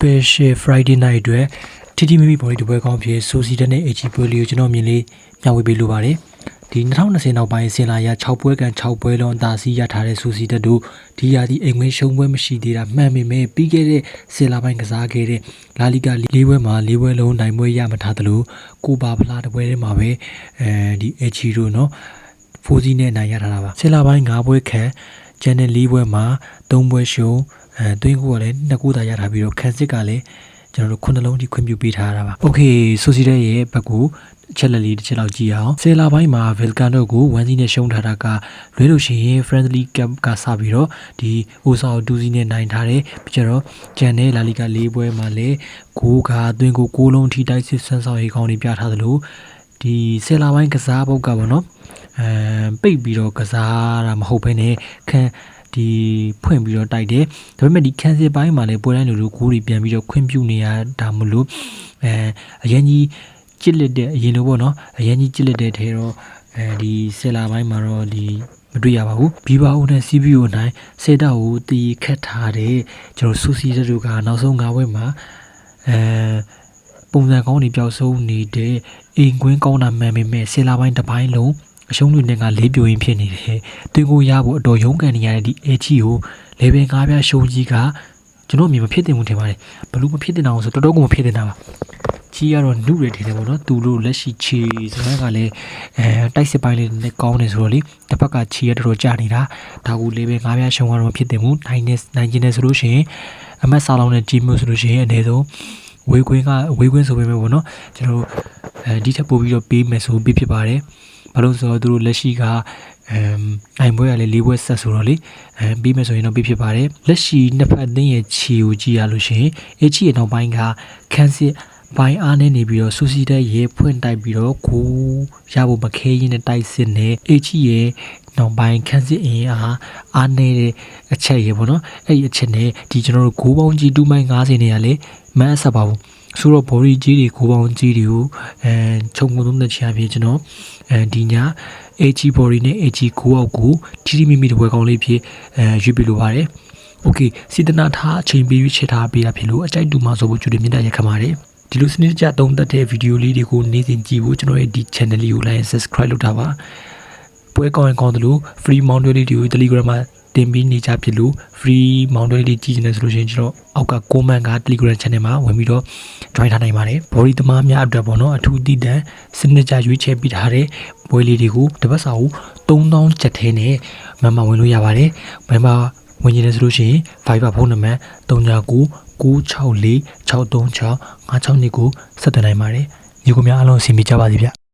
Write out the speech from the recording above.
Special Friday Night အတွက်တီတီမီမီပေါ်ဒီပွဲကောင်းဖြစ်ဆိုစီတနဲ့ AG ပွဲလေးကိုကျွန်တော်မြင်လေးမျှဝေပေးလိုပါတယ်ဒီ2020နောက်ပိုင်းဆင်လာရ6ပွဲကန်6ပွဲလုံးအသာစီးရထားတဲ့ဆိုစီတက်တို့ဒီရာသီအိမ်ဝင်ရှုံးပွဲမရှိသေးတာမှန်ပေမဲ့ပြီးခဲ့တဲ့ဆင်လာပိုင်းကစားခဲ့တဲ့လာလီဂါ၄ပွဲမှာ၄ပွဲလုံးနိုင်ပွဲရမထားသလိုကိုပါဖလားတစ်ပွဲထဲမှာပဲအဲဒီအချီတို့နော်ဖိုးစီနဲ့နိုင်ရထားတာပါဆင်လာပိုင်း၅ပွဲခန့်ဂျန်နယ်၄ပွဲမှာ၃ပွဲရှုံး အဲသွင်းကူကလည်းနှစ်ကူသာရထားပြီးတော့ခန်းစစ်ကလည်းကျွန်တော်တို့ခုနှလုံးကြီးခွင့်ပြုပေးထားတာပါ။ Okay ဆိုစီတဲ့ရဲ့ဘက်ကိုအချက်လက်လေးတစ်ချက်လောက်ကြည့်အောင်ဆယ်လာပိုင်းမှာ Volcano ကို1စီးနဲ့ရှုံးထားတာကလွဲလို့ရှိရင် Friendly Camp ကစပြီးတော့ဒီ Osa ကို2စီးနဲ့နိုင်ထားတယ်ပြီးကျတော့ဂျန်နဲ့ La Liga ၄ပွဲမှာလည်းကိုကအတွင်းကို6လုံးထိတိုက်စစ်ဆန်းဆောင်ရေးကောင်းတွေပြထားသလိုဒီဆယ်လာပိုင်းကစားပုတ်ကပေါ့နော်အဲပိတ်ပြီးတော့ကစားတာမဟုတ်ဘဲနဲ့ခန်း ဒီဖွင့်ပြီးတော့တိုက်တယ်ဒါပေမဲ့ဒီခန်းစစ်ပိုင်းမှာလည်းပွဲတိုင်းလိုလိုဂိုးတွေပြန်ပြီးတော့ခွင့်ပြုနေရတာမလို့အဲအရင်ကြီးကြစ်လက်တဲ့အရင်လိုပေါ့နော်အရင်ကြီးကြစ်လက်တဲ့ထဲတော့အဲဒီဆယ်လာပိုင်းမှာတော့ဒီမတွေ့ရပါဘူးဘီဘာအိုနဲ့ CPU နိုင်စေတာကိုတီးခတ်ထားတဲ့ကျွန်တော်စူစီတဲ့တို့ကနောက်ဆုံး၅ဝက်မှာအဲပုံစံကောင်းတွေပျောက်ဆုံးနေတဲ့အိမ်ကွင်းကောင်းတာမှန်ပေမဲ့ဆယ်လာပိုင်းတစ်ပိုင်းလုံး အရှုံးတွေနဲ့ကလေးပြိုရင်းဖြစ်နေတယ်။တင်ကိုရဖို့အတော်ရုန်းကန်နေရတဲ့ဒီ AG ကိုလေဘယ်၅ပြရှုံးကြီးကကျွန်တော်အမြင်မဖြစ်တင်ဘူးထင်ပါတယ်။ဘလို့မဖြစ်တင်အောင်ဆိုတော်တော်ကိုမဖြစ်တင်တာပါ။ကြီးကတော့နှုတ်ရထင်တယ်ပေါ့နော်။သူတို့လက်ရှိချီစကားကလည်းအဲတိုက်စစ်ပိုင်းလေးနဲ့ကောင်းနေဆိုတော့လေတစ်ဖက်ကချီရတော်တော်ကြာနေတာ။ဒါကိုလေဘယ်၅ပြရှုံးကတော့မဖြစ်တင်ဘူး။နိုင်နေနိုင်ကျင်နေဆိုလို့ရှိရင်အမတ်စာလောင်းနဲ့ကြီးမျိုးဆိုလို့ရှိရင်အနည်းဆုံးဝေးကွင်းကဝေးကွင်းဆိုပေမဲ့ပေါ့နော်ကျွန်တော်တို့အဲဒီထက်ပိုပြီးတော့ပေးမယ်ဆိုပြီးဖြစ်ပါတယ်။ ဘာလို့လဲဆိုတော့သူတို့လက်ရှိကအမ်နိုင်ပွဲကလည်း၄ပွဲဆက်ဆိုတော့လေအဲပြီးမယ်ဆိုရင်တော့ပြီးဖြစ်ပါတယ်လက်ရှိနှစ်ဖက်အသင်းရဲ့ခြေကိုကြည့်ရလို့ရှိရင်အချီရဲ့နောက်ပိုင်းကခန်းစစ်ဘိုင်းအားနဲ့နေပြီးတော့စူစီတဲ့ရေဖွင့်တိုက်ပြီးတော့ကိုရဖို့မခဲရင်နဲ့တိုက်စစ်နေအချီရဲ့နောက်ပိုင်းခန်းစစ်အင်အားအားနေတဲ့အချက်ရေပေါ့နော်အဲ့ဒီအချက်နဲ့ဒီကျွန်တော်တို့ဂိုးပေါင်းကြီး2မိုင်90နေရလေမန်းအဆက်ပါဘူး ဆိုတော့ဘော်ရီကြီးတွေကိုပေါင်းကြီးတွေကိုအဲခြုံငုံသုံးတဲ့ချာဖြစ်ကျွန်တော်အဲဒီည AG body နဲ့ AG ကိုအောက်ကိုတီတီမီမီတပွဲကောင်းလေးဖြစ်အဲရွေးပြလိုပါတယ်။ Okay စေတနာထားအချိန်ပေးချက်ထားပေးတာဖြစ်လို့အကြိုက်တူမှာဆိုဖို့ကြိုတင်မြတ်ရခံပါတယ်။ဒီလိုစနစ်တကျသုံးသပ်တဲ့ဗီဒီယိုလေးတွေကိုနေ့စဉ်ကြည့်ဖို့ကျွန်တော်ရဲ့ဒီ channel လေးကို like and subscribe လုပ်တာပါ။ပွဲကောင်းရင်ကောင်းတယ်လို့ free mount လေးတွေကို Telegram မှာ တင်ပြီးနေကြဖြစ်လို့ free mount လေးကြည့်နေဆိုလို့ရှိရင်ကျွန်တော်အောက်က comment က Telegram channel မှာဝင်ပြီးတော့ join ထားနိုင်ပါတယ်။ body သမားများအတွက်ပေါ့နော်အထူးတည်တံစနစ်ကြရွေးချယ်ပေးထားတဲ့ပွဲလေးတွေကိုတစ်ပတ်စာကို3000ချက်ထဲနဲ့မမဝင်လို့ရပါတယ်။မမဝင်နေတယ်ဆိုလို့ရှိရင် Viber ဖုန်းနံပါတ်39 964 636 562ကိုဆက်သွယ်နိုင်ပါတယ်။ညီကိုများအားလုံးအဆင်ပြေကြပါစေဗျ။